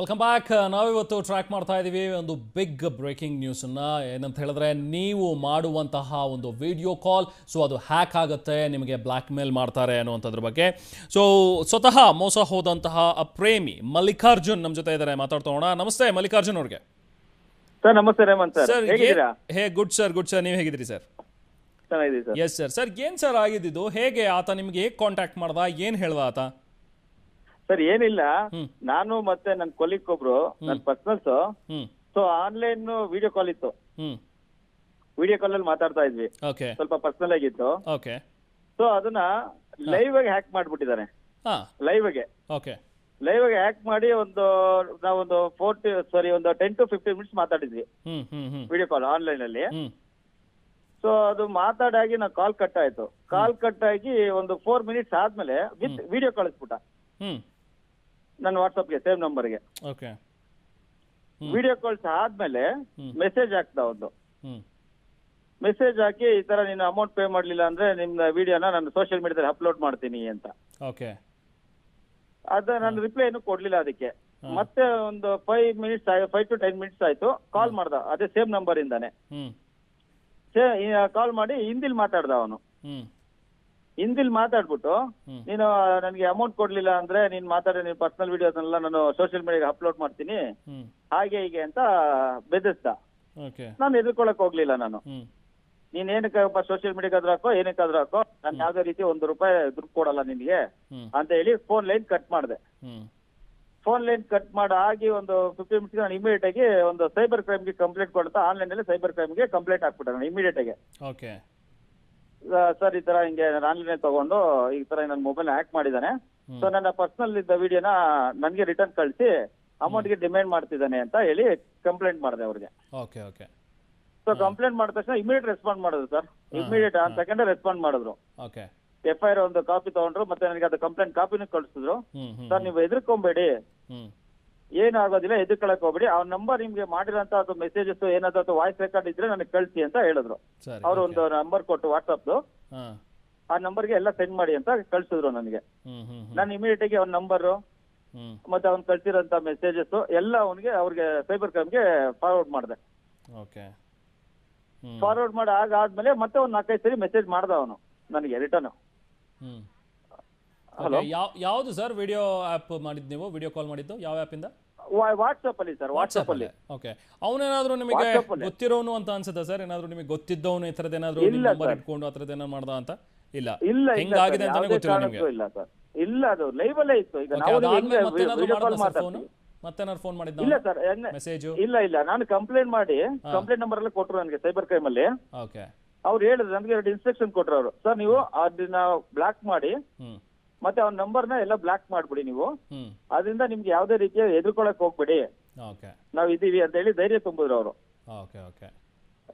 Welcome back ನಾವಿವತ್ತು track ಮಾಡ್ತಾ ಇದ್ದೀವಿ ಒಂದು ಬಿಗ್ ಬ್ರೇಕಿಂಗ್ ನ್ಯೂಸನ್ನು ಏನಂತ ಹೇಳಿದ್ರೆ ನೀವು ಮಾಡುವಂತಹ ಒಂದು ವಿಡಿಯೋ ಕಾಲ್ ಸೊ ಅದು ಹ್ಯಾಕ್ ಆಗುತ್ತೆ ನಿಮಗೆ ಬ್ಲ್ಯಾಕ್ ಮೇಲ್ ಮಾಡ್ತಾರೆ ಅನ್ನುವಂಥದ್ರ ಬಗ್ಗೆ. ಸೊ ಸ್ವತಃ ಮೋಸ ಹೋದಂತಹ ಪ್ರೇಮಿ ಮಲ್ಲಿಕಾರ್ಜುನ್ ನಮ್ಮ ಜೊತೆ ಇದ್ದಾರೆ ಮಾತಾಡ್ತೋಣ ನಮಸ್ತೆ ಮಲ್ಲಿಕಾರ್ಜುನ್ ಅವ್ರಿಗೆ. ಸರ್ ನಮಸ್ತೆ sir. Hey good sir good sir ನೀವು ಹೇಗಿದ್ದೀರಿ ಸರ್? Yes sir. ಸರ್ ಏನು ಸರ್ ಆಗಿದ್ದು? ಹೇಗೆ ಆತ ನಿಮಗೆ ಹೇಗೆ ಕಾಂಟ್ಯಾಕ್ಟ್ ಮಾಡ್ದ? ಏನು ಹೇಳ್ದ ಆತ? ಸರ್ ಏನಿಲ್ಲ. ನಾನು ಮತ್ತೆ ನನ್ ಕೊಲೀಗ್ ಒಬ್ರು ನನ್ personals so online video call ಇತ್ತು. ವಿಡಿಯೋ ಕಾಲ್ ಅಲ್ಲಿ ಮಾತಾಡ್ತಾ ಇದ್ವಿ. ಸ್ವಲ್ಪ ಪರ್ಸನಲ್ ಆಗಿತ್ತು. ಸೊ ಅದನ್ನ ಲೈವ್ ಆಗಿ ಹ್ಯಾಕ್ ಮಾಡ್ಬಿಟ್ಟಿದ್ದಾರೆ. ಲೈವ್ ಆಗಿ. ಲೈವ್ ಆಗಿ ಹ್ಯಾಕ್ ಮಾಡಿ ಒಂದು ನಾವೊಂದು ಫೋರ್ಟಿ ಸಾರಿ ಒಂದು ಟೆನ್ ಟು ಫಿಫ್ಟೀನ್ ಮಿನಿಟ್ಸ್ ಮಾತಾಡಿದ್ವಿ. ವಿಡಿಯೋ ಕಾಲ್ ಆನ್ಲೈನ್ ಅಲ್ಲಿ. ಸೊ ಅದು ಮಾತಾಡಾಗಿ ನಾ ಕಾಲ್ ಕಟ್ ಆಯ್ತು. ಕಾಲ್ ಕಟ್ ಆಗಿ ಒಂದು ಫೋರ್ ಮಿನಿಟ್ಸ್ ಆದ್ಮೇಲೆ ವಿತ್ ವಿಡಿಯೋ ಕಳಿಸ್ಬಿಟ್ಟ. ನನ್ನ ವಾಟ್ಸಪ್ಗೆ ಸೇಮ್ ನಂಬರ್ಗೆ ಓಕೆ ವಿಡಿಯೋ ಕಾಲ್ಸ್ ಆದ್ಮೇಲೆ. ಮೆಸೇಜ್ ಹಾಕ್ತಾ ಒಂದು ಮೆಸೇಜ್ ಹಾಕಿ ಈ ತರ ನೀನು ಅಮೌಂಟ್ ಪೇ ಮಾಡ್ಲಿಲ್ಲ ಅಂದ್ರೆ ನಿಮ್ನ ವಿಡಿಯೋನ ನಾನು ಸೋಷಿಯಲ್ ಮೀಡಿಯಾದಲ್ಲಿ ಅಪ್ಲೋಡ್ ಮಾಡ್ತೀನಿ ಅಂತ. ಓಕೆ ಅದ ನಾನು ರಿಪ್ಲೈ ಏನು ಕೊಡ್ಲಿಲ್ಲ ಅದಕ್ಕೆ. ಮತ್ತೆ ಒಂದು five minutes five to ten minutes ಆಯ್ತು ಕಾಲ್ ಮಾಡ್ದ. ಅದೇ ಸೇಮ್ ನಂಬರ್ ಇಂದಾನೆ. ಕಾಲ್ ಮಾಡಿ ಹಿಂದಿಲ್ ಮಾತಾಡ್ದ ಅವನು. ಹಿಂದಿಲ್ ಮಾತಾಡ್ಬಿಟ್ಟು ನೀನು ನನಗೆ ಅಮೌಂಟ್ ಕೊಡ್ಲಿಲ್ಲ ಅಂದ್ರೆ ನೀನ್ ಮಾತಾಡಿ ನೀನ್ ಪರ್ಸನಲ್ ವಿಡಿಯೋಸ್ನೆಲ್ಲ ನಾನು ಸೋಷಿಯಲ್ ಮೀಡಿಯಾಗೆ ಅಪ್ಲೋಡ್ ಮಾಡ್ತೀನಿ. ಹಾಗೆ ಹೀಗೆ ಅಂತ ಬೆದರಿಸ್ದ. ನಾನು ಎದುರ್ಕೊಳಕ್ ಹೋಗ್ಲಿಲ್ಲ ನಾನು. ನೀನ್ ಏನಕ್ಕೆ ಸೋಷಿಯಲ್ ಮೀಡಿಯಾಗಾದ್ರೂ ಹಾಕೋ ಏನಕ್ಕಾದ್ರೂ ಹಾಕೋ ನಾನು ಯಾವ್ದೇ ರೀತಿ ಒಂದು ರೂಪಾಯಿ ದುಡ್ಡು ಕೊಡಲ್ಲ ನಿನ್ಗೆ ಅಂತ ಹೇಳಿ ಫೋನ್ ಲೈನ್ ಕಟ್ ಮಾಡಿದೆ. ಫೋನ್ ಲೈನ್ ಕಟ್ ಮಾಡಿ ಆಗಿ ಒಂದು ಫಿಫ್ಟಿ ಮಿನಿಟ್ಸ್ ನಾನು ಇಮಿಡಿಯೇಟ್ ಆಗಿ ಒಂದು ಸೈಬರ್ ಕ್ರೈಮ್ಗೆ ಕಂಪ್ಲೇಂಟ್ ಕೊಡ್ತಾ ಆನ್ಲೈನ್ ಅಲ್ಲಿ ಸೈಬರ್ ಕ್ರೈಮ್ಗೆ ಕಂಪ್ಲೇಂಟ್ ಹಾಕ್ಬಿಟ್ಟೆ ನಾನು ಇಮಿಡಿಯೇಟ್ ಆಗಿ. ಓಕೆ. ಸರ್ ಈ ತರ ಹಿಂಗೆ ಆನ್ಲೈನ್ ತಗೊಂಡು ಈ ತರ ನನ್ನ ಮೊಬೈಲ್ ಹ್ಯಾಕ್ ಮಾಡಿದ್ದಾನೆ. ಸೊ ನನ್ನ ಪರ್ಸನಲ್ ಇದ್ದ ವಿಡಿಯೋನ ನನಗೆ ರಿಟರ್ನ್ ಕಳಿಸಿ ಅಮೌಂಟ್ಗೆ ಡಿಮ್ಯಾಂಡ್ ಮಾಡ್ತಿದ್ದಾನೆ ಅಂತ ಹೇಳಿ ಕಂಪ್ಲೇಂಟ್ ಮಾಡಿದೆ ಅವ್ರಿಗೆ. ಓಕೆ ಓಕೆ ಸೊ ಕಂಪ್ಲೇಂಟ್ ಮಾಡಿದ ತಕ್ಷಣ ಇಮಿಡಿಯೇಟ್ ರೆಸ್ಪಾಂಡ್ ಮಾಡಿದ್ರು sir immediate on second respond ಮಾಡಿದ್ರು. ಓಕೆ ಎಫ್ ಐ ಆರ್ ಒಂದು ಕಾಪಿ ತಗೊಂಡ್ರು ಮತ್ತೆ ನನಗೆ ಅದು ಕಂಪ್ಲೇಂಟ್ ಕಾಪಿನೂ ಕಳಿಸಿದ್ರು. ಸರ್ ನೀವು ಎದುರ್ಕೊಂಬೇಡಿ ಹ್ಞೂ ಏನಾಗೋದಿಲ್ಲ ಎದುರ್ಕೊಳಕ್ ಹೋಗ್ಬಿಡಿ. ಅವ್ರ ನಂಬರ್ ನಿಮ್ಗೆ ಮಾಡಿರೋಂತ ಅದು ಮೆಸೇಜಸ್ ಏನಾದ್ರು ವಾಯ್ಸ್ ರೆಕಾರ್ಡ್ ಇದ್ರೆ ನನಗೆ ಕಳಿಸಿ ಅಂತ ಹೇಳಿದ್ರು. ಅವ್ರು ಒಂದು ನಂಬರ್ ಕೊಟ್ಟು ವಾಟ್ಸಪ್ದು ಆ ನಂಬರ್ಗೆ ಎಲ್ಲ ಸೆಂಡ್ ಮಾಡಿ ಅಂತ ಕಳ್ಸಿದ್ರು ನನಗೆ. ನಾನು ಇಮಿಡಿಯೇಟ್ ಆಗಿ ಅವ್ನ ನಂಬರ್ ಮತ್ತೆ ಅವ್ನು ಕಳ್ಸಿರೋಂತ ಮೆಸೇಜಸ್ ಎಲ್ಲ ಅವನಿಗೆ ಅವ್ರಿಗೆ ಸೈಬರ್ ಕ್ರೈಮ್ಗೆ ಫಾರ್ವರ್ಡ್ ಮಾಡಿದೆ. ಓಕೆ ಫಾರ್ವರ್ಡ್ ಮಾಡಿ ಆಗಾದ್ಮೇಲೆ ಮತ್ತೆ ಒಂದ್ ನಾಲ್ಕೈದು ಸರಿ ಮೆಸೇಜ್ ಮಾಡ್ದ ಅವನು ನನಗೆ ರಿಟರ್ನ್ Hello? ಯಾವ ಯಾವುದು ಸರ್ ವಿಡಿಯೋ ಆ್ಯಪ್ ಮಾಡಿದ್ದು ನೀವು? ವಿಡಿಯೋ ಕಾಲ್ ಮಾಡಿದ್ದು? ಯಾವ ಆ್ಯಪಿಂದ ವಾಟ್ಸಪ್ ಅಲ್ಲಿ ಸರ್ ವಾಟ್ಸಪ್ ಅಲ್ಲಿ. ಓಕೆ. ಅವನೇನಾದ್ರೂ ನಿಮಗೆ ಗೊತ್ತಿರೋನು ಅಂತ ಅನ್ಸುತ್ತಾ ಸರ್? ಏನಾದ್ರು ನಿಮಗೆ ಗೊತ್ತಿದ್ದವನು ಈ ಥರದ್ದು ಏನಾದರೂ ಇಲ್ಲ ನಂಬರ್ ಇಟ್ಕೊಂಡು ಆ ಥರದ್ದು ಏನಾದ್ರು ಮಾಡ್ದ ಅಂತ? ಇಲ್ಲ. ಇಲ್ಲ ಹೆಂಗಾಗಿದೆ ಅಂತಾನೆ ಗೊತ್ತಿಲ್ಲ ನಿಮಗೆ. ಇಲ್ಲ ಸರ್. ಇಲ್ಲ ಅದು ಲೈವಲ್ಲೇ ಅಲ್ಲೇ ಇತ್ತು. ಈಗ ನಾವು ಅದಾದ್ಮೇಲೆ ಮತ್ತೇನಾದ್ರು ಫೋನ್ ಮಾತಾಡ್ತೀವಿ ಇಲ್ಲ ಸರ್ ಮೆಸೇಜು ಇಲ್ಲ ಇಲ್ಲ. ನಾನು ಕಂಪ್ಲೇಂಟ್ ಮಾಡಿ ಕಂಪ್ಲೇಂಟ್ ನಂಬರ್ ಎಲ್ಲ ಕೊಟ್ಟರು ನನಗೆ ಸೈಬರ್ ಕ್ರೈಮ್ ಅಲ್ಲಿ. ಓಕೆ. ಅವ್ರು ಹೇಳಿದ್ರು ನನಗೆ ಎರಡು ಇನ್ಸ್ಟ್ರಕ್ಷನ್ ಕೊಟ್ಟರು ಅವರು. ಸರ್ ನೀವು ಅದನ್ನ ಬ್ಲಾಕ್ ಮಾಡಿ. ಮತ್ತೆ ಅವ್ನ ನಂಬರ್ನ ಎಲ್ಲ ಬ್ಲಾಕ್ ಮಾಡ್ಬಿಡಿ ನೀವು. ಅದರಿಂದ ನಿಮ್ಗೆ ಯಾವುದೇ ರೀತಿಯ ಎದುರ್ಕೊಳಕ್ ಹೋಗ್ಬೇಡಿ. ನಾವ್ ಇದೀವಿ ಅಂತ ಹೇಳಿ ಧೈರ್ಯ ತುಂಬಿದ್ರು ಅವರು.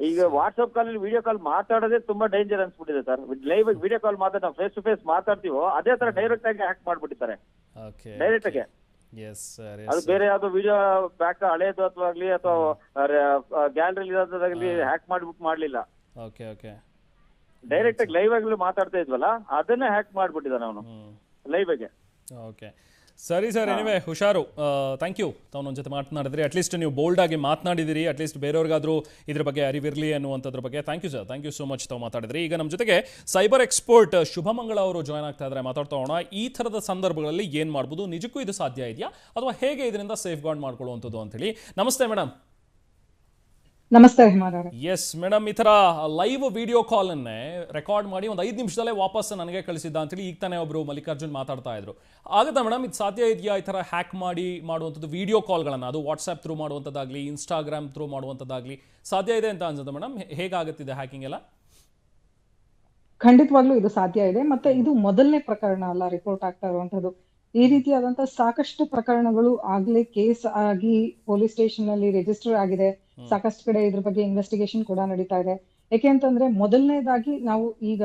ಈಗ ವಾಟ್ಸ್ಆಪ್ ಕಾಲ್ ವಿಡಿಯೋ ಕಾಲ್ ಮಾತಾಡೋದೇ ತುಂಬಾ ಡೇಂಜರ್ ಅನ್ಸ್ಬಿಟ್ಟಿದೆ ಸರ್ ಲೈವ್ ವಿಡಿಯೋ ಕಾಲ್ ಮಾತಾಡ ನಾವು ಫೇಸ್ ಟು ಫೇಸ್ ಮಾತಾಡ್ತೀವೋ ಅದೇ ತರ ಡೈರೆಕ್ಟ್ ಆಗಿ ಹ್ಯಾಕ್ ಮಾಡ್ಬಿಟ್ಟಿದ್ದಾರೆ. ಡೈರೆಕ್ಟ್ ಆಗಿ. ಅದು ಬೇರೆ ಯಾವ್ದೋ ವಿಡಿಯೋ ಬ್ಯಾಕ್ ಹಳೇದು ಅಥವಾ ಆಗ್ಲಿ ಅಥವಾ ಗ್ಯಾಲರಿ ಇರೋದಾಗ್ಲಿ ಹ್ಯಾಕ್ ಮಾಡ್ಬಿಟ್ಟು ಮಾಡ್ಲಿಲ್ಲ. ಓಕೆ ಓಕೆ ಡೈರೆಕ್ಟ್ ಆಗಿ ಲೈವ್ ಆಗ್ಲೂ ಮಾತಾಡ್ತಾ ಇದ್ವಲ್ಲ ಅದನ್ನೇ ಹ್ಯಾಕ್ ಮಾಡ್ಬಿಟ್ಟಿದ್ದಾನೆ ಅವನು. ಹ್ಞೂ ಲೈವ್ ಆಗಿ. ಓಕೆ ಸರಿ ಸರ್ ಎನಿವೆ ಹುಷಾರು. ಥ್ಯಾಂಕ್ ಯು ತಾವು ನನ್ನ ಜೊತೆ ಮಾತನಾಡಿದ್ರಿ. ಅಟ್ಲೀಸ್ಟ್ ನೀವು ಬೋಲ್ಡ್ ಆಗಿ ಮಾತನಾಡಿದಿರಿ. ಅಟ್ಲೀಸ್ಟ್ ಬೇರೆಯವ್ರಿಗಾದ್ರೂ ಇದ್ರ ಬಗ್ಗೆ ಅರಿವಿರಲಿ ಅನ್ನುವಂಥದ್ರ ಬಗ್ಗೆ thank you sir thank you so much ತಾವು ಮಾತಾಡಿದ್ರಿ. ಈಗ ನಮ್ಮ ಜೊತೆಗೆ ಸೈಬರ್ ಎಕ್ಸ್ಪರ್ಟ್ ಶುಭಮಂಗಳ ಅವರು ಜಾಯ್ನ್ ಆಗ್ತಾ ಇದ್ದಾರೆ ಮಾತಾಡ್ತಾ ಹೋಗೋಣ. ಈ ಥರದ ಸಂದರ್ಭಗಳಲ್ಲಿ ಏನು ಮಾಡ್ಬೋದು? ನಿಜಕ್ಕೂ ಇದು ಸಾಧ್ಯ ಇದೆಯಾ? ಅಥವಾ ಹೇಗೆ ಇದರಿಂದ ಸೇಫ್ ಗಾರ್ಡ್ ಮಾಡ್ಕೊಳ್ಳುವಂಥದ್ದು ಅಂತೇಳಿ. ನಮಸ್ತೆ ಮೇಡಮ್ ನಮಸ್ತೆ ಎಸ್ ಮೇಡಮ್ ಈ ಥರ ಲೈವ್ ವಿಡಿಯೋ ಕಾಲನ್ನೇ ರೆಕಾರ್ಡ್ ಮಾಡಿ ಒಂದು ಐದು ನಿಮಿಷದಲ್ಲೇ ವಾಪಸ್ ನನಗೆ ಕಳಿಸಿದ್ದ ಅಂತೇಳಿ ಈಗ ತಾನೇ ಒಬ್ಬರು ಮಲ್ಲಿಕಾರ್ಜುನ್ ಮಾತಾಡ್ತಾ ಇದ್ರು. ಆಗುತ್ತಾ ಮೇಡಮ್ ಇದು ಸಾಧ್ಯ ಇದೆಯಾ ಈ ಥರ ಹ್ಯಾಕ್ ಮಾಡಿ ಮಾಡುವಂಥದ್ದು ವಿಡಿಯೋ ಕಾಲ್ಗಳನ್ನು ಅದು ವಾಟ್ಸ್ಆ್ಯಪ್ ಥ್ರೂ ಮಾಡುವಂಥದ್ದಾಗಲಿ ಇನ್ಸ್ಟಾಗ್ರಾಮ್ ಥ್ರೂ ಮಾಡುವಂಥದ್ದಾಗಲಿ ಸಾಧ್ಯ ಇದೆ ಅಂತ ಅನ್ಸುತ್ತೆ ಮೇಡಮ್ ಹೇಗಾಗುತ್ತಿದೆ ಹ್ಯಾಕಿಂಗ್ ಎಲ್ಲ? ಖಂಡಿತವಾಗ್ಲೂ ಇದು ಸಾಧ್ಯ ಇದೆ. ಮತ್ತೆ ಇದು ಮೊದಲನೇ ಪ್ರಕರಣ ಅಲ್ಲ ರಿಪೋರ್ಟ್ ಆಗ್ತಾ ಇರುವಂತದ್ದು ಈ ರೀತಿಯಾದಂತಹ ಸಾಕಷ್ಟು ಪ್ರಕರಣಗಳು ಆಗ್ಲೇ ಕೇಸ್ ಆಗಿ ಪೊಲೀಸ್ ಸ್ಟೇಷನ್ ಅಲ್ಲಿ ರಿಜಿಸ್ಟರ್ ಆಗಿದೆ. ಸಾಕಷ್ಟು ಕಡೆ ಇದ್ರ ಬಗ್ಗೆ ಇನ್ವೆಸ್ಟಿಗೇಷನ್ ಕೂಡ ನಡೀತಾ ಇದೆ. ಯಾಕೆ ಅಂತಂದ್ರೆ ಮೊದಲನೇದಾಗಿ ನಾವು ಈಗ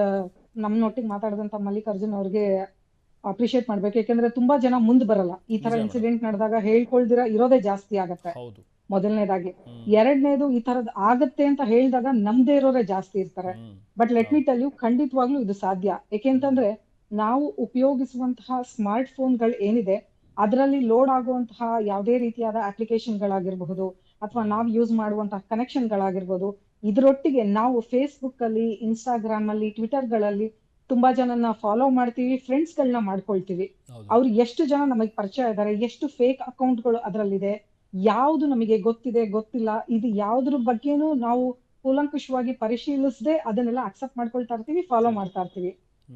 ನಮ್ಮನೊಟ್ಟಿಗೆ ಮಾತಾಡಿದಂತ ಮಲ್ಲಿಕಾರ್ಜುನ್ ಅವ್ರಿಗೆ ಅಪ್ರಿಶಿಯೇಟ್ ಮಾಡ್ಬೇಕು. ಯಾಕಂದ್ರೆ ತುಂಬಾ ಜನ ಮುಂದ್ ಬರಲ್ಲ. ಈ ತರ ಇನ್ಸಿಡೆಂಟ್ ನಡೆದಾಗ ಹೇಳ್ಕೊಳ್ದಿರ ಇರೋದೇ ಜಾಸ್ತಿ ಆಗತ್ತೆ. ಮೊದಲನೇದಾಗಿ. ಎರಡನೇದು ಈ ತರದ್ ಆಗತ್ತೆ ಅಂತ ಹೇಳಿದಾಗ ನಮ್ದೇ ಇರೋರೇ ಜಾಸ್ತಿ ಇರ್ತಾರೆ. But let me tell you ಖಂಡಿತವಾಗ್ಲೂ ಇದು ಸಾಧ್ಯ. ಯಾಕೆಂತಂದ್ರೆ ನಾವು ಉಪಯೋಗಿಸುವಂತಹ ಸ್ಮಾರ್ಟ್ ಫೋನ್ಗಳು ಏನಿದೆ ಅದರಲ್ಲಿ ಲೋಡ್ ಆಗುವಂತಹ ಯಾವುದೇ ರೀತಿಯಾದ ಅಪ್ಲಿಕೇಶನ್ಗಳಾಗಿರಬಹುದು ಅಥವಾ ನಾವು ಯೂಸ್ ಮಾಡುವಂತಹ ಕನೆಕ್ಷನ್ಗಳಾಗಿರ್ಬೋದು ಇದರೊಟ್ಟಿಗೆ ನಾವು ಫೇಸ್ಬುಕ್ ಅಲ್ಲಿ ಇನ್ಸ್ಟಾಗ್ರಾಮ್ ಅಲ್ಲಿ ಟ್ವಿಟರ್ಗಳಲ್ಲಿ ತುಂಬಾ ಜನನ ಫಾಲೋ ಮಾಡ್ತೀವಿ ಫ್ರೆಂಡ್ಸ್ ಗಳನ್ನ ಮಾಡ್ಕೊಳ್ತೀವಿ. ಅವ್ರು ಎಷ್ಟು ಜನ ನಮಗೆ ಪರಿಚಯ ಇದ್ದಾರೆ ಎಷ್ಟು ಫೇಕ್ ಅಕೌಂಟ್ಗಳು ಅದರಲ್ಲಿದೆ ಯಾವುದು ನಮಗೆ ಗೊತ್ತಿದೆ ಗೊತ್ತಿಲ್ಲ ಇದು ಯಾವ್ದ್ರ ಬಗ್ಗೆನೂ ನಾವು ಕೂಲಂಕುಷವಾಗಿ ಪರಿಶೀಲಿಸದೆ ಅದನ್ನೆಲ್ಲ ಅಕ್ಸೆಪ್ಟ್ ಮಾಡ್ಕೊಳ್ತಾ ಇರ್ತೀವಿ ಫಾಲೋ ಮಾಡ್ತಾ ಇರ್ತೀವಿ.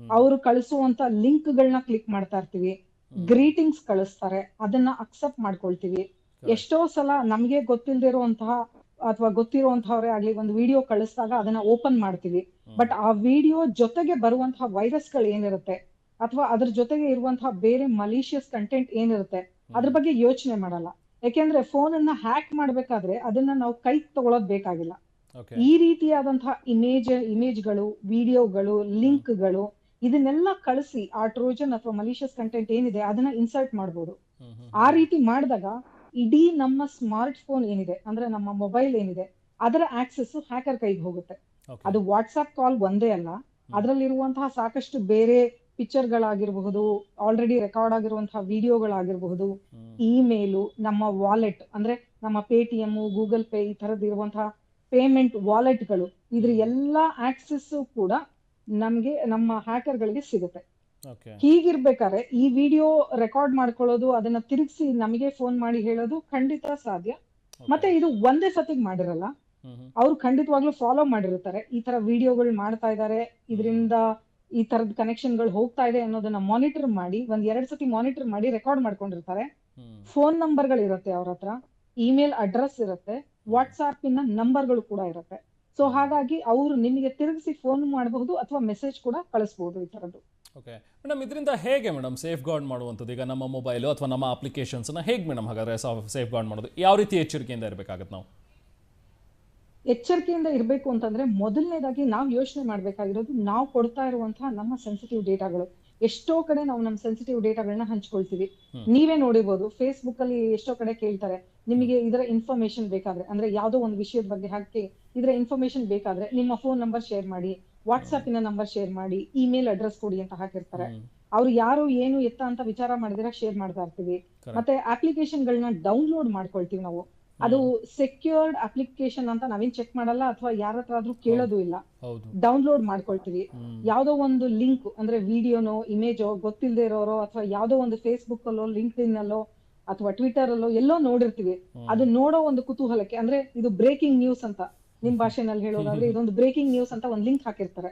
ಅವರು ಕಳಿಸುವಂತ ಲಿಂಕ್ ಗಳನ್ನ ಕ್ಲಿಕ್ ಮಾಡ್ತಾ ಇರ್ತೀವಿ. ಗ್ರೀಟಿಂಗ್ಸ್ ಕಳಿಸ್ತಾರೆ ಅದನ್ನ ಅಕ್ಸೆಪ್ಟ್ ಮಾಡ್ಕೊಳ್ತೀವಿ. ಎಷ್ಟೋ ಸಲ ನಮ್ಗೆ ಗೊತ್ತಿಲ್ದಿರುವಂತಹ ಅಥವಾ ಗೊತ್ತಿರುವಂತಹವರೇ ಆಗ್ಲಿ ಒಂದು ವಿಡಿಯೋ ಕಳಿಸಿದಾಗ ಅದನ್ನ ಓಪನ್ ಮಾಡ್ತೀವಿ. ಬಟ್ ಆ ವಿಡಿಯೋ ಜೊತೆಗೆ ಬರುವಂತಹ ವೈರಸ್ಗಳು ಏನಿರುತ್ತೆ ಅಥವಾ ಅದ್ರ ಜೊತೆಗೆ ಇರುವಂತಹ ಬೇರೆ ಮಲೀಷಿಯಸ್ ಕಂಟೆಂಟ್ ಏನಿರುತ್ತೆ ಅದ್ರ ಬಗ್ಗೆ ಯೋಚನೆ ಮಾಡಲ್ಲ. ಯಾಕೆಂದ್ರೆ ಫೋನ್ ಅನ್ನ ಹ್ಯಾಕ್ ಮಾಡ್ಬೇಕಾದ್ರೆ ಅದನ್ನ ನಾವು ಕೈ ತಗೊಳೋದ್ ಬೇಕಾಗಿಲ್ಲ. ಈ ರೀತಿಯಾದಂತಹ ಇಮೇಜ್ ಇಮೇಜ್ಗಳು ವಿಡಿಯೋಗಳು ಲಿಂಕ್ಗಳು ಇದನ್ನೆಲ್ಲ ಕಳಿಸಿ ಆ ಟ್ರೋಜನ್ ಅಥವಾ ಮಲೀಷಿಯಸ್ ಕಂಟೆಂಟ್ ಏನಿದೆ ಅದನ್ನ ಇನ್ಸರ್ಟ್ ಮಾಡ್ಬೋದು. ಆ ರೀತಿ ಮಾಡಿದಾಗ ಇಡೀ ನಮ್ಮ ಸ್ಮಾರ್ಟ್ ಫೋನ್ ಏನಿದೆ ಅಂದ್ರೆ ನಮ್ಮ ಮೊಬೈಲ್ ಏನಿದೆ ಅದರ ಆಕ್ಸೆಸ್ ಹ್ಯಾಕರ್ ಕೈಗೆ ಹೋಗುತ್ತೆ ಅದು ವಾಟ್ಸ್ಆಪ್ ಕಾಲ್ ಒಂದೇ ಅಲ್ಲ ಅದರಲ್ಲಿರುವಂತಹ ಸಾಕಷ್ಟು ಬೇರೆ ಪಿಕ್ಚರ್ ಗಳಾಗಿರಬಹುದು ಆಲ್ರೆಡಿ ರೆಕಾರ್ಡ್ ಆಗಿರುವಂತಹ ವಿಡಿಯೋಗಳಾಗಿರಬಹುದು. ಇಮೇಲು ನಮ್ಮ ವಾಲೆಟ್ ಅಂದ್ರೆ ನಮ್ಮ ಪೇಟಿಎಂ ಗೂಗಲ್ ಪೇ ಈ ತರದ್ ಇರುವಂತಹ ಪೇಮೆಂಟ್ ವಾಲೆಟ್ಗಳು ಇದ್ರ ಎಲ್ಲಾ ಆಕ್ಸೆಸ್ ಕೂಡ ನಮ್ಗೆ ನಮ್ಮ ಹ್ಯಾಕರ್ ಗಳಿಗೆ ಸಿಗುತ್ತೆ. ಹೀಗಿರ್ಬೇಕಾದ್ರೆ ಈ ವಿಡಿಯೋ ರೆಕಾರ್ಡ್ ಮಾಡ್ಕೊಳ್ಳೋದು ಅದನ್ನ ತಿರುಗಿಸಿ ನಮಗೆ ಫೋನ್ ಮಾಡಿ ಹೇಳೋದು ಖಂಡಿತ ಸಾಧ್ಯ. ಮತ್ತೆ ಇದು ಒಂದೇ ಸತಿಗೆ ಮಾಡಿರಲ್ಲ. ಅವ್ರು ಖಂಡಿತವಾಗ್ಲೂ ಫಾಲೋ ಮಾಡಿರ್ತಾರೆ. ಈ ತರ ವಿಡಿಯೋಗಳು ಮಾಡ್ತಾ ಇದ್ದಾರೆ ಇದರಿಂದ ಈ ತರದ ಕನೆಕ್ಷನ್ಗಳು ಹೋಗ್ತಾ ಇದೆ ಅನ್ನೋದನ್ನ ಮಾನಿಟರ್ ಮಾಡಿ ಒಂದ್ ಎರಡ್ ಸತಿ ಮಾನಿಟರ್ ಮಾಡಿ ರೆಕಾರ್ಡ್ ಮಾಡ್ಕೊಂಡಿರ್ತಾರೆ. ಫೋನ್ ನಂಬರ್ಗಳು ಇರುತ್ತೆ ಅವ್ರ ಹತ್ರ ಇಮೇಲ್ ಅಡ್ರೆಸ್ ಇರುತ್ತೆ ವಾಟ್ಸ್ಆಪ್ ನಂಬರ್ಗಳು ಕೂಡ ಇರುತ್ತೆ. ಸೊ ಹಾಗಾಗಿ ಅವರು ನಿಮಗೆ ತಿರುಗಿಸಿ ಫೋನ್ ಮಾಡಬಹುದು ಅಥವಾ ಮೆಸೇಜ್ ಕೂಡ ಕಳಿಸಬಹುದು ಈ ತರದ್ದು. ಓಕೆ ಮೇಡಮ್ ಇದರಿಂದ ಹೇಗೆ ಮೇಡಮ್ ಸೇಫ್ ಗಾರ್ಡ್ ಮಾಡುವಂಥದ್ದು? ಈಗ ನಮ್ಮ ಮೊಬೈಲು ಅಥವಾ ನಮ್ಮ ಅಪ್ಲಿಕೇಶನ್ಸ್ನ ಹೇಗೆ ಮೇಡಮ್ ಹಾಗಾದ್ರೆ ಸೇಫ್ ಗಾರ್ಡ್ ಮಾಡೋದು? ಯಾವ ರೀತಿ ಎಚ್ಚರಿಕೆಯಿಂದ ಇರಬೇಕಾಗತ್ತೆ ನಾವು? ಎಚ್ಚರಿಕೆಯಿಂದ ಇರಬೇಕು ಅಂತಂದ್ರೆ ಮೊದಲನೇದಾಗಿ ನಾವು ಯೋಚನೆ ಮಾಡಬೇಕಾಗಿರೋದು ನಾವು ಕೊಡ್ತಾ ಇರುವಂತಹ ನಮ್ಮ ಸೆನ್ಸಿಟಿವ್ ಡೇಟಾಗಳು. ಎಷ್ಟೋ ಕಡೆ ನಾವು ನಮ್ಮ ಸೆನ್ಸಿಟಿವ್ ಡೇಟಾಗಳನ್ನ ಹಂಚ್ಕೊಳ್ತೀವಿ. ನೀವೇ ನೋಡಿರ್ಬೋದು ಫೇಸ್ಬುಕ್ ಅಲ್ಲಿ ಎಷ್ಟೋ ಕಡೆ ಕೇಳ್ತಾರೆ ನಿಮಗೆ ಇದರ ಇನ್ಫಾರ್ಮೇಶನ್ ಬೇಕಾದ್ರೆ ಅಂದ್ರೆ ಯಾವ್ದೋ ಒಂದು ವಿಷಯದ ಬಗ್ಗೆ ಹಾಕಿ ಇದರ ಇನ್ಫಾರ್ಮೇಶನ್ ಬೇಕಾದ್ರೆ ನಿಮ್ಮ ಫೋನ್ ನಂಬರ್ ಶೇರ್ ಮಾಡಿ ವಾಟ್ಸ್ಆಪ್ ಇನ ನಂಬರ್ ಶೇರ್ ಮಾಡಿ ಇಮೇಲ್ ಅಡ್ರೆಸ್ ಕೊಡಿ ಅಂತ ಹಾಕಿರ್ತಾರೆ. ಅವ್ರು ಯಾರು ಏನು ಎತ್ತ ಅಂತ ವಿಚಾರ ಮಾಡಿದ್ರೆ ಶೇರ್ ಮಾಡ್ತಾ ಇರ್ತೀವಿ. ಮತ್ತೆ ಅಪ್ಲಿಕೇಶನ್ ಗಳನ್ನ ಡೌನ್ಲೋಡ್ ಮಾಡ್ಕೊಳ್ತೀವಿ ನಾವು. ಅದು ಸೆಕ್ಯೂರ್ಡ್ ಅಪ್ಲಿಕೇಶನ್ ಅಂತ ನಾವೇನ್ ಚೆಕ್ ಮಾಡಲ್ಲ ಅಥವಾ ಯಾರ ಹತ್ರ ಆದ್ರೂ ಕೇಳೋದು ಇಲ್ಲ. ಡೌನ್ಲೋಡ್ ಮಾಡ್ಕೊಳ್ತೀವಿ. ಯಾವ್ದೋ ಒಂದು ಲಿಂಕ್ ಅಂದ್ರೆ ವಿಡಿಯೋನೋ ಇಮೇಜೋ ಗೊತ್ತಿಲ್ಲದೆ ಇರೋರೋ ಅಥವಾ ಯಾವ್ದೋ ಒಂದು ಫೇಸ್ಬುಕ್ ಅಲ್ಲೋ ಲಿಂಕ್ ಇನ್ ಅಲ್ಲೋ ಅಥವಾ ಟ್ವಿಟರ್ ಅಲ್ಲೋ ಎಲ್ಲೋ ನೋಡಿರ್ತೀವಿ. ಅದನ್ನ ಅದು ನೋಡೋ ಒಂದು ಕುತೂಹಲಕ್ಕೆ ಅಂದ್ರೆ ಇದು ಬ್ರೇಕಿಂಗ್ ನ್ಯೂಸ್ ಅಂತ. ನಿಮ್ ಭಾಷೆನಲ್ಲಿ ಹೇಳೋದಾದ್ರೆ ಇದೊಂದು ಬ್ರೇಕಿಂಗ್ ನ್ಯೂಸ್ ಅಂತ ಒಂದ್ ಲಿಂಕ್ ಹಾಕಿರ್ತಾರೆ.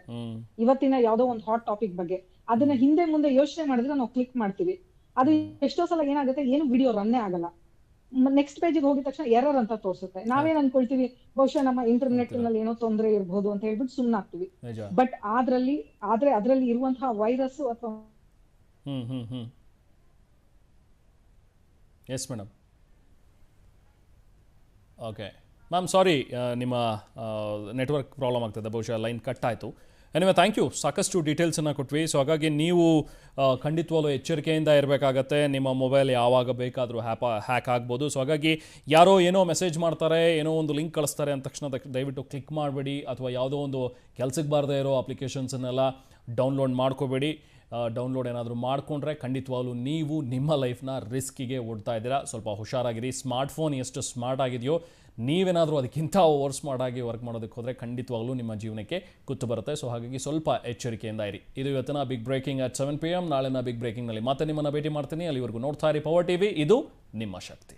ಇವತ್ತಿನ ಯಾವ್ದೋ ಒಂದು ಹಾಟ್ ಟಾಪಿಕ್ ಬಗ್ಗೆ. ಅದನ್ನ ಹಿಂದೆ ಮುಂದೆ ಯೋಚನೆ ಮಾಡಿದ್ರೆ ನಾವು ಕ್ಲಿಕ್ ಮಾಡ್ತೀವಿ. ಅದು ಎಷ್ಟೋ ಸಲ ಏನಾಗುತ್ತೆ ಏನು ವಿಡಿಯೋ ರನ್ನೇ ಆಗಲ್ಲ. ನೆಕ್ಸ್ಟ್ ಪೇಜಿಗೆ ಹೋಗಿದ ತಕ್ಷಣ ಎರರ್ ಅಂತ ತೋರಿಸುತ್ತೆ. ನಾವೇನ್ ಅನ್ಕೊಳ್ತೀವಿ ಬಹುಶಃ ನಮ್ಮ ಇಂಟರ್ನೆಟ್ನಲ್ಲಿ ಏನೋ ತೊಂದರೆ ಇರಬಹುದು ಅಂತ ಹೇಳ್ಬಿಟ್ಟು ಸುಮ್ಮನಾಗ್ತೀವಿ ನಿಜ. ಬಟ್ ಅದ್ರಲ್ಲಿ ಆದ್ರೆ ಅದ್ರಲ್ಲಿ ಇರುವಂತಹ ವೈರಸ್ ಅಥವಾ ಹ್ಮ್ ಹ್ಮ್ ಹ್ಮ್. Yes madam okay ma'am sorry ನಿಮ್ಮ ನೆಟ್ವರ್ಕ್ ಪ್ರಾಬ್ಲಮ್ ಆಗ್ತದೆ, ಬಹುಶಃ ಲೈನ್ ಕಟ್ ಆಯಿತು. ಎನಿವೆ ಥ್ಯಾಂಕ್ ಯು ಸಾಕಷ್ಟು ಡೀಟೇಲ್ಸನ್ನು ಕೊಟ್ವಿ. ಸೊ ಹಾಗಾಗಿ ನೀವು ಖಂಡಿತವಾಗಲೂ ಖಂಡಿತವಾಗ್ಲೂ ಎಚ್ಚರಿಕೆಯಿಂದ ಇರಬೇಕಾಗತ್ತೆ. ನಿಮ್ಮ ಮೊಬೈಲ್ ಯಾವಾಗ ಬೇಕಾದರೂ ಹ್ಯಾಪ ಹ್ಯಾಕ್ ಆಗ್ಬೋದು. ಸೊ ಹಾಗಾಗಿ ಯಾರೋ ಏನೋ ಮೆಸೇಜ್ ಮಾಡ್ತಾರೆ, ಏನೋ ಒಂದು ಲಿಂಕ್ ಕಳಿಸ್ತಾರೆ ಅಂದ ತಕ್ಷಣ ದಯವಿಟ್ಟು ಕ್ಲಿಕ್ ಮಾಡಬೇಡಿ. ಅಥವಾ ಯಾವುದೋ ಒಂದು ಕೆಲಸಕ್ಕೆ ಬಾರದೇ ಇರೋ ಅಪ್ಲಿಕೇಶನ್ಸನ್ನೆಲ್ಲ ಡೌನ್ಲೋಡ್ ಮಾಡ್ಕೋಬೇಡಿ. ಡೌನ್ಲೋಡ್ ಏನಾದರೂ ಮಾಡಿಕೊಂಡ್ರೆ ಖಂಡಿತವಾಗ್ಲೂ ನೀವು ನಿಮ್ಮ ಲೈಫ್ನ ರಿಸ್ಕಿಗೆ ಓಡ್ತಾ ಇದ್ದೀರಾ. ಸ್ವಲ್ಪ ಹುಷಾರಾಗಿರಿ. ಸ್ಮಾರ್ಟ್ಫೋನ್ ಎಷ್ಟು ಸ್ಮಾರ್ಟ್ ಆಗಿದೆಯೋ, ನೀವೇನಾದರೂ ಅದಕ್ಕಿಂತ ಓವರ್ ಸ್ಮಾರ್ಟ್ ಆಗಿ ವರ್ಕ್ ಮಾಡೋದಕ್ಕೆ ಹೋದರೆ ಖಂಡಿತವಾಗ್ಲೂ ನಿಮ್ಮ ಜೀವನಕ್ಕೆ ಕುತ್ತು ಬರುತ್ತೆ. ಸೊ ಹಾಗಾಗಿ ಸ್ವಲ್ಪ ಎಚ್ಚರಿಕೆಯಿಂದ ಇರಿ. ಇದು ಇವತ್ತಿನ big breaking at seven P M ನಾಳೆನ big ಬ್ರೇಕಿಂಗ್ನಲ್ಲಿ ಮತ್ತೆ ನಿಮ್ಮನ್ನು ಭೇಟಿ ಮಾಡ್ತೀನಿ. ಅಲ್ಲಿವರೆಗೂ ನೋಡ್ತಾ ಇರಿ ಪವರ್ ಟಿವಿ ಇದು ನಿಮ್ಮ ಶಕ್ತಿ.